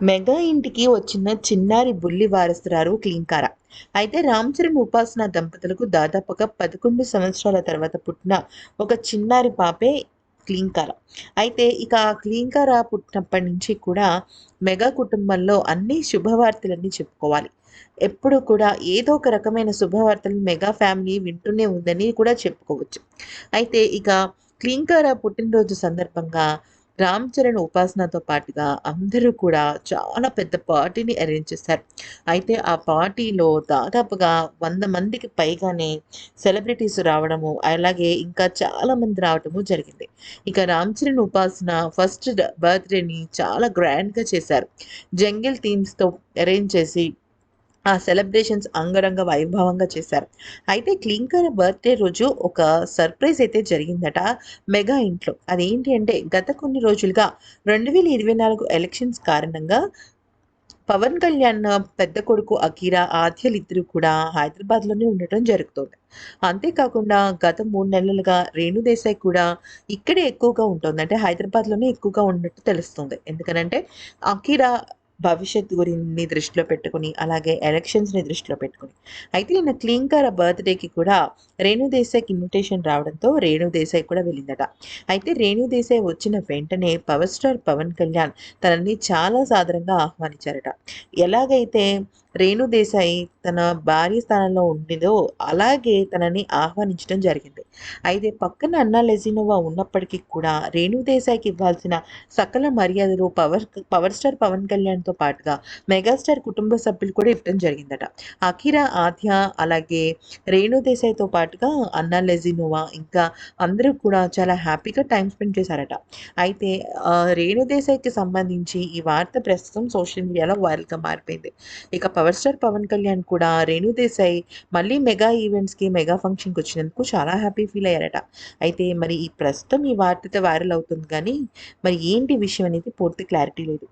Mega ఇంటికి వచ్చిన చిన్నారి బుల్లి వారసురారు క్లీంకార. అయితే రామ్చరణ్ ఉపాసన దంపతులకు దాదాపుగా పదకొండు సంవత్సరాల తర్వాత పుట్టిన ఒక చిన్నారి పాపే క్లీంకార. అయితే ఇక ఆ క్లీంకార పుట్టినప్పటి నుంచి కూడా మెగా కుటుంబంలో అన్ని శుభవార్తలన్నీ చెప్పుకోవాలి. ఎప్పుడు కూడా ఏదో ఒక రకమైన శుభవార్తలు మెగా ఫ్యామిలీ వింటూనే ఉందని కూడా చెప్పుకోవచ్చు. అయితే ఇక క్లీంకార పుట్టినరోజు సందర్భంగా రామ్ చరణ్ ఉపాసనతో పాటుగా అందరూ కూడా చాలా పెద్ద పార్టీని అరేంజ్ చేశారు. అయితే ఆ పార్టీలో దాదాపుగా వంద మందికి పైగానే సెలబ్రిటీస్ రావడము అలాగే ఇంకా చాలా మంది రావడము జరిగింది. ఇక రామ్ చరణ్ ఉపాసన ఫస్ట్ బర్త్డేని చాలా గ్రాండ్గా చేశారు. జంగిల్ థీమ్స్తో అరేంజ్ చేసి ఆ సెలబ్రేషన్స్ అంగరంగ వైభవంగా చేశారు. అయితే క్లింకర్ బర్త్డే రోజు ఒక సర్ప్రైజ్ అయితే జరిగిందట మెగా ఇంట్లో. అదేంటి అంటే గత కొన్ని రోజులుగా రెండు వేల ఇరవై నాలుగు ఎలక్షన్స్ కారణంగా పవన్ కళ్యాణ్ పెద్ద కొడుకు అకీరా ఆద్యలు ఇద్దరు కూడా హైదరాబాద్లోనే ఉండటం జరుగుతుంది. అంతేకాకుండా గత మూడు నెలలుగా రేణు దేశాయ్ కూడా ఇక్కడే ఎక్కువగా ఉంటుంది. అంటే హైదరాబాద్లోనే ఎక్కువగా ఉన్నట్టు తెలుస్తుంది. ఎందుకనంటే అకీరా భవిష్యత్తు గురిని దృష్టిలో పెట్టుకుని అలాగే ఎలక్షన్స్ని దృష్టిలో పెట్టుకుని. అయితే నిన్న క్లీంకర్ బర్త్డేకి కూడా రేణు దేశాయ్కి ఇన్విటేషన్ రావడంతో రేణు దేశాయ్ కూడా వెళ్ళిందట. అయితే రేణు దేశాయ్ వచ్చిన వెంటనే పవర్ స్టార్ పవన్ కళ్యాణ్ తనని చాలా సాధారణంగా ఆహ్వానించారట. ఎలాగైతే రేణు దేశాయ్ తన భార్య స్థానంలో ఉండిందో అలాగే తనని ఆహ్వానించడం జరిగింది. అయితే పక్కన అన్నా లెజినోవా ఉన్నప్పటికీ కూడా రేణు దేశాయ్కి ఇవ్వాల్సిన సకల మర్యాదలు పవర్ పవర్ స్టార్ పవన్ కళ్యాణ్తో పాటుగా మెగాస్టార్ కుటుంబ సభ్యులు కూడా ఇవ్వడం జరిగిందట. అఖిరా ఆద్య అలాగే రేణుదేశాయ్తో పాటుగా అన్నా లెజినోవా ఇంకా అందరూ కూడా చాలా హ్యాపీగా టైం స్పెండ్ చేశారట. అయితే రేణుదేశాయికి సంబంధించి ఈ వార్త ప్రస్తుతం సోషల్ మీడియాలో వైరల్గా మారిపోయింది. ఇక పవర్ స్టార్ పవన్ కళ్యాణ్ కూడా రేణు దేశాయ్ మళ్ళీ మెగా ఈవెంట్స్కి మెగా ఫంక్షన్కి వచ్చినందుకు చాలా హ్యాపీ ఫీల్ అయ్యారట. అయితే మరి ఈ ప్రస్తుతం ఈ వార్త వైరల్ అవుతుంది కానీ మరి ఏంటి విషయం అనేది పూర్తి క్లారిటీ లేదు.